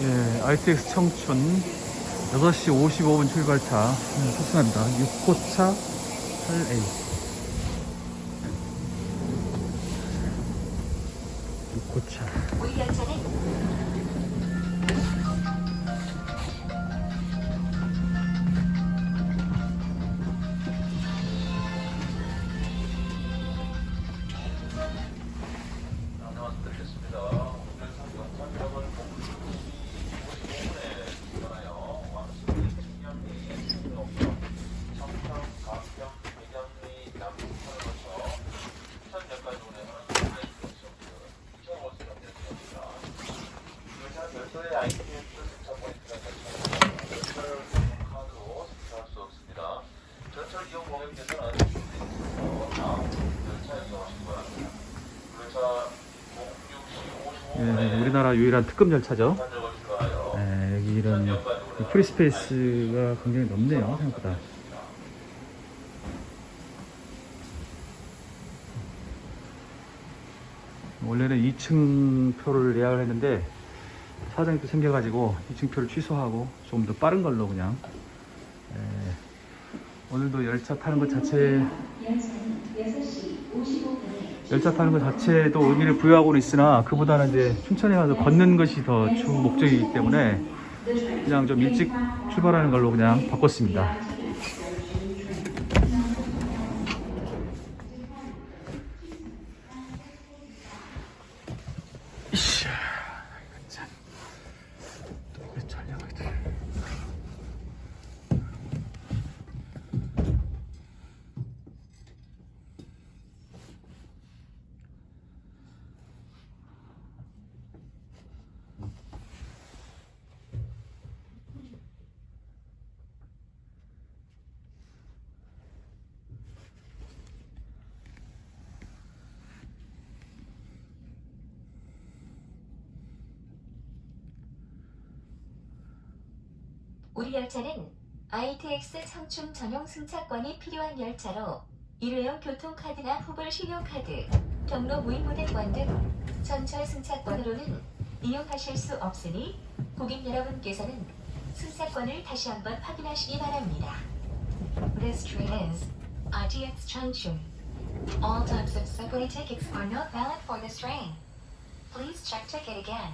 예, ITX 청춘 6시 55분 출발차 음, 탑승합니다. 6호차 8A. 6호차. 우리 열차는 전철 이용 고객께서는 다음 열차 이용하시기 바랍니다. 열차 06시 55분에 예, 우리나라 유일한 특급 열차죠. 예, 여기 이런 이 프리스페이스가 굉장히 넓네요, 생각보다. 원래는 2층 표를 예약을 했는데 사정이 또 생겨가지고 2층 표를 취소하고 좀더 빠른 걸로 그냥 예, 오늘도 열차 타는 것 자체 열차 타는 것 자체도 의미를 부여하고는 있으나 그보다는 이제 춘천에 가서 걷는 것이 더 주 목적이기 때문에 그냥 좀 일찍 출발하는 걸로 그냥 바꿨습니다. 우리 열차는 ITX 청춘 전용 승차권이 필요한 열차로 일회용 교통카드나 후불 신용카드, 경로 무인무대권 등 전철 승차권으로는 이용하실 수 없으니 고객 여러분께서는 승차권을 다시 한번 확인하시기 바랍니다. This train is ITX Changchun. All types of subway tickets are not valid for this train. Please check ticket again.